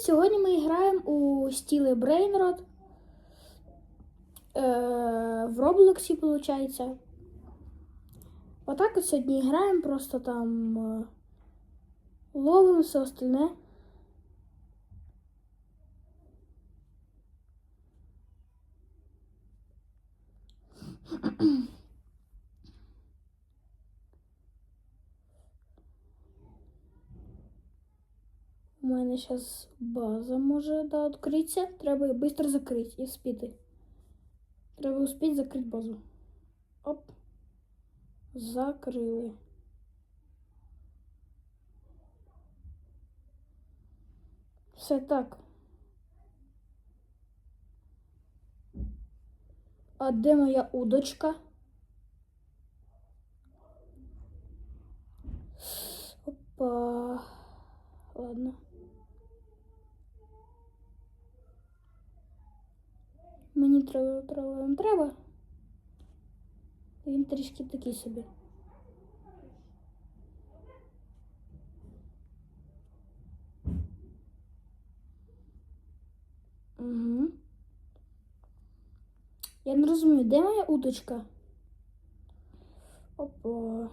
привіт! Сьогодні ми граємо у стілі Brainrot. Е, в Роблоксі, виходить. Отак от сьогодні граємо, просто там е, ловимо все остальне. Мене зараз база може да, відкритися. Треба її швидко закрити і вспіти. Треба успіти закрити базу. Оп. Закрили. Все так. А де моя удочка? Опа. Ладно. Мені треба, треба, треба. Він трішки такий собі. Угу. Я не розумію, де моя уточка? Опа.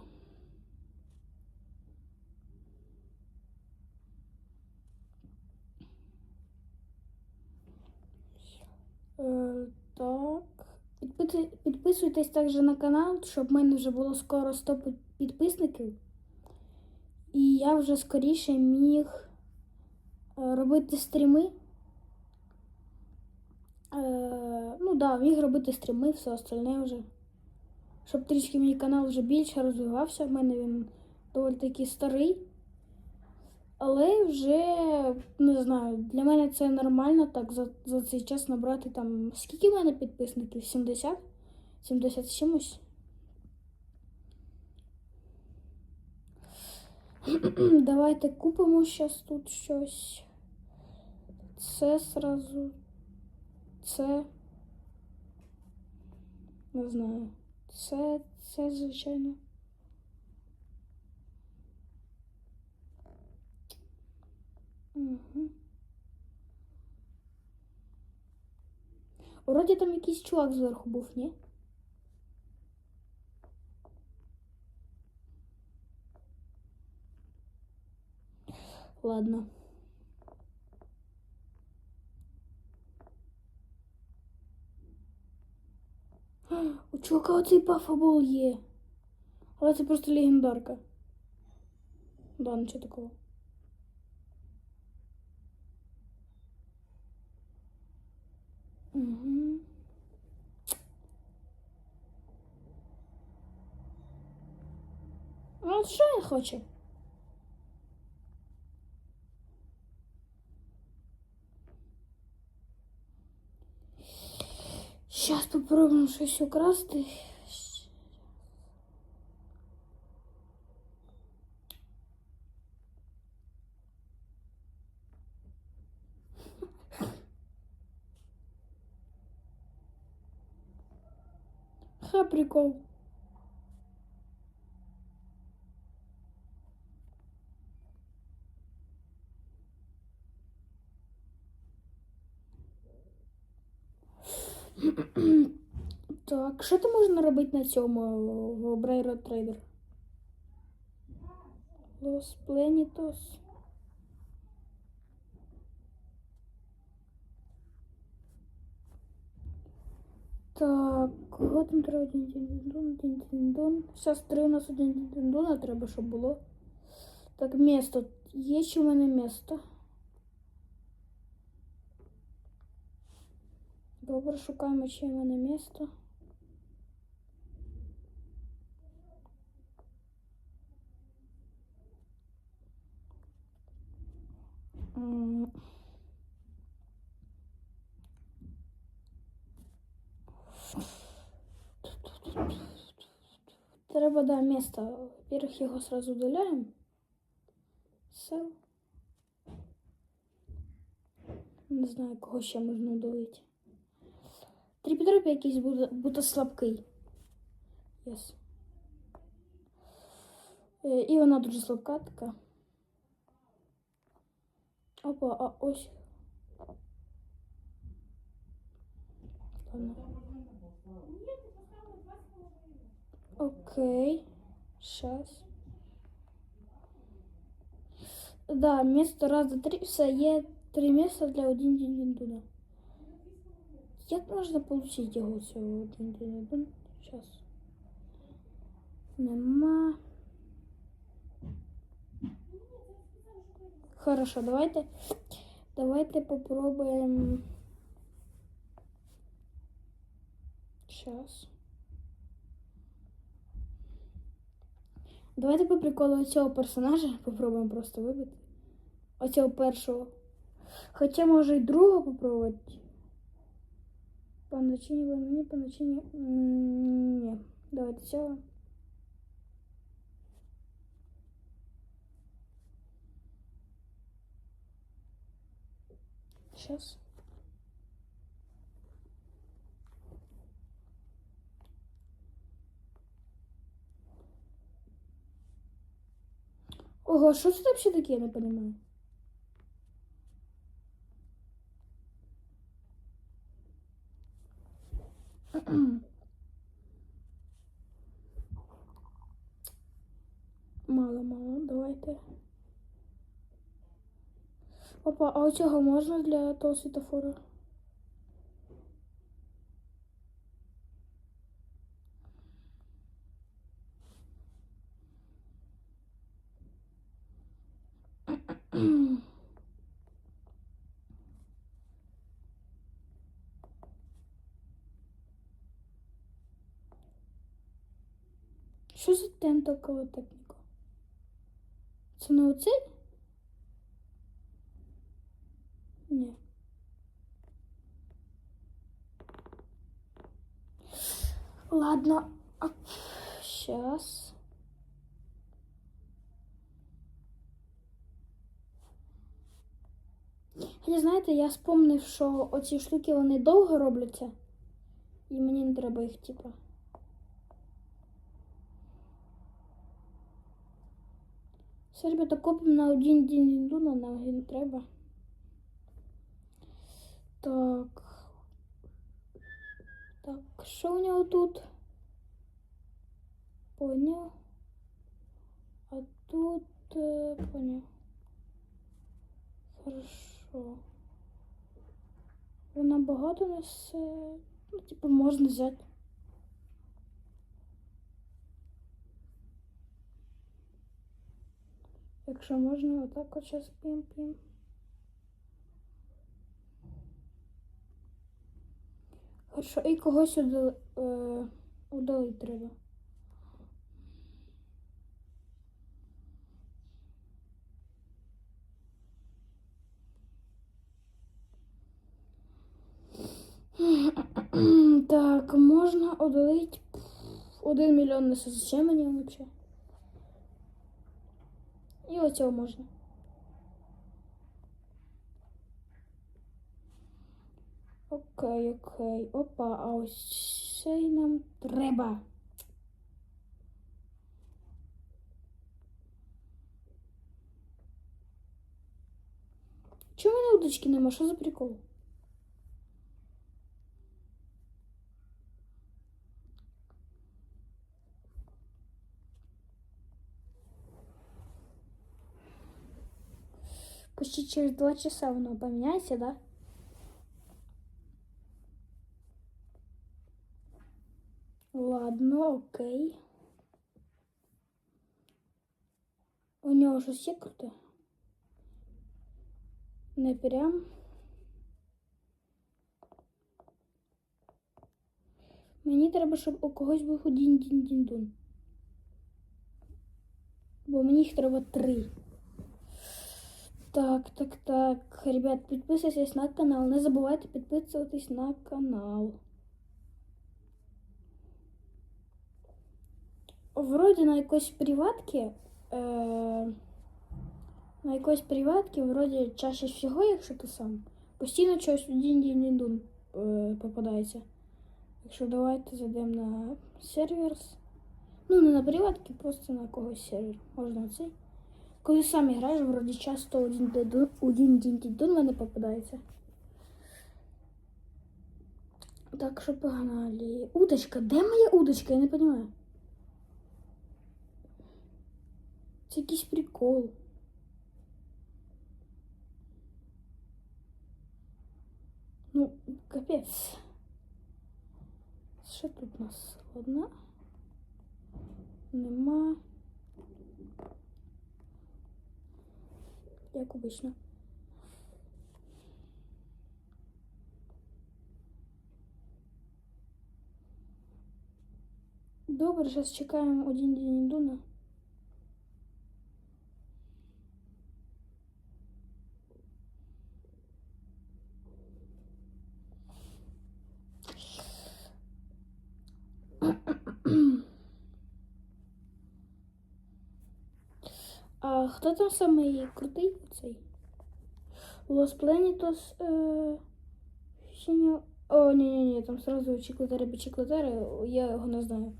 Так. Підписуйтесь також на канал, щоб в мене вже було скоро 100 підписників. І я вже скоріше міг е, робити стріми. Е, ну да, міг робити стріми, все остальне вже. Щоб трішки мій канал вже більше розвивався. В мене він доволі таки старий. Але вже не знаю, для мене це нормально так за, за цей час набрати там. Скільки в мене підписників? 70? 70 з чимось? Давайте купимо зараз тут щось. Це сразу. Це. Не знаю. Це, це, звичайно. Угу. Вроді там якийсь чувак зверху був, ні? Ладно. У чувака оцей пафабол є. Але це просто легендарка. Да, нічого такого. Угу. Ну, що він хоче? Сейчас попробуем щось украсти. Ха, прикол. Так, що ти можна робити на цьому в Brainrot Trader? Los Planitos. Так, там треба один діндон, один діндон. Зараз три у нас один діндон, а треба, щоб було. Так, місто. Є ще в мене місто. Добре, шукаємо ще в мене місто. М. треба, да, место. Во-первых, его сразу удаляем. Сел. Не знаю, кого ще можна удалити. Тріпідроп якийсь буде, буде слабкий. Yes. Е, і вона дуже слабка така. Опа, а ось. Ладно. Окей. Сейчас. Да, место раз, два, три. Все, є три місця для один день. Як можна отримати його цього один день один? Сейчас. Нема. Хорошо, давайте. Давайте попробуем. Сейчас. Давайте по приколу цього персонажа попробуємо просто вибити. Оцього першого. Хоча може і другого попробувати. По начині ви мені. М, Ні. Давайте цього. Сейчас. Ого, що це вообще таке, я не понимаю. Мало, мало, давайте. Опа, а у цього можна для того світофору? Що за тентакова техніка? Це не оцей? Ні. Ладно. Сейчас. Хоча, знаєте, я спомнив, що оці штуки вони довго робляться. І мені не треба їх, типа. Все, ребята, копимо на один день йду, но нам не треба. Так. Так, що у нього тут? Поняв. А тут е, поняв. Хорошо. Вона багато несе. Ну, типу, можна взяти. Якщо можна, отак от зараз пім-пім. Хорошо, і когось удали, е, треба. Так, можна удалити один мільйон несе. Зачем мені взагалі? І оцього можна. Окей, окей. Опа, а ось цей нам треба. Чому мене удочки нема? Що за прикол? Через два часа воно поменяется, да? Ладно, окей. У нього щось є круте? Не прям. Мені треба, щоб у когось був один дін дін дун. Бо мені їх треба три. Так, так, так. Ребят, підписуйтесь на канал. Не забувайте підписуватись на канал. Вроді на якоїсь приватки. Е, на якоїсь приватки, вроді чаще всього, якщо ти сам, постійно щось один день дун е, попадається. Якщо давайте зайдемо на сервер. Ну, не на приватки, просто на когось сервер. Можна цей. Коли сам граєш, вроді часто один день один день дун мене попадається. Так, що погнали. Удочка. Де моя удочка? Я не розумію. Це якийсь прикол. Ну, капець. Що тут у нас? Одна? Нема. Як обично. Добре, зараз чекаємо один день Індуна. А хто там самий крутий цей? Лос Планетос. Е... Синьо... О, ні, ні, ні, там сразу чіклетери бічіклетери, я його не знаю.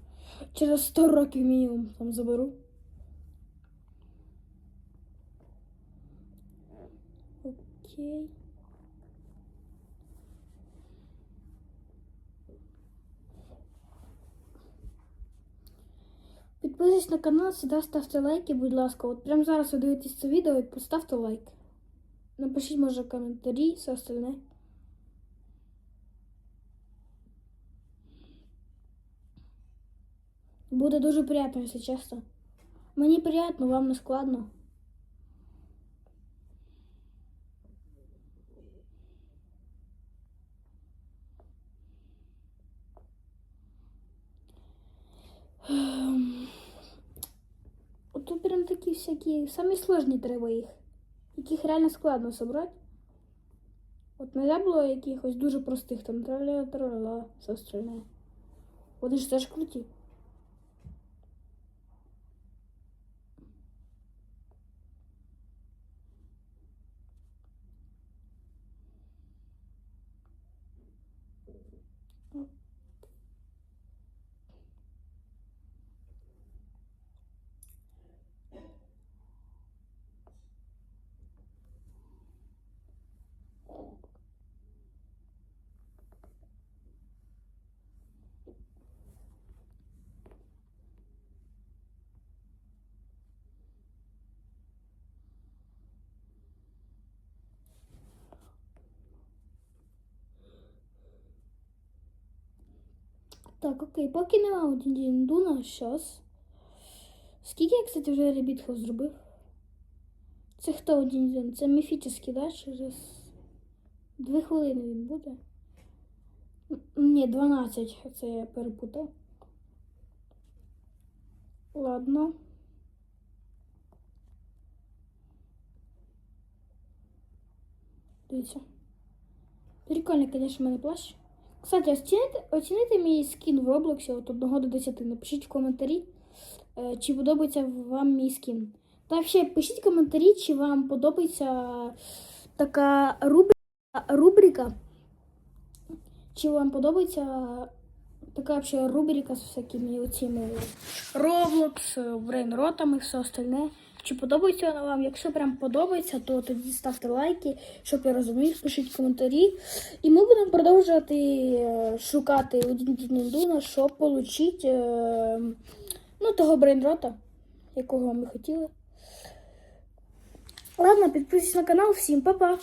Через 100 років мінімум там заберу. Окей. Підписуйтесь на канал, всегда ставте лайки, будь ласка. От прямо зараз ви дивитесь це відео і поставте лайк. Напишіть, може, коментарі, все остальне. Буде дуже приємно, якщо чесно. Мені приємно, вам не складно. Ем, От такі всякі, самі сложні треба їх, яких реально складно собрать. От не було якихось дуже простих там траля, траля, все остальне. Вони ж теж круті. Так, окей, поки нема один день Дуна, щас. Скільки я, кстати, вже ребітхов зробив? Це хто один день? Це міфічний, да? Через дві хвилини він буде. Ні, 12, це я перепутав. Ладно. Дивіться. Прикольний, конечно, в мене плащ. Кстати, оцінити, оцінити мій скін в Роблоксі від 1 до 10. Напишіть в коментарі, е, чи подобається вам мій скін. Та взагалі пишіть коментарі, чи вам подобається така рубрика, рубрика чи вам подобається така вообще рубрика з всякими оціми Roblox, брейнротами і все остальне. Чи подобається вона вам? Якщо прям подобається, то тоді ставте лайки, щоб я розумів, пишіть коментарі. І ми будемо продовжувати е, шукати один Діндуна, щоб отримати е, ну, того брейнрота, якого ми хотіли. Ладно, підписуйтесь на канал, всім па-па!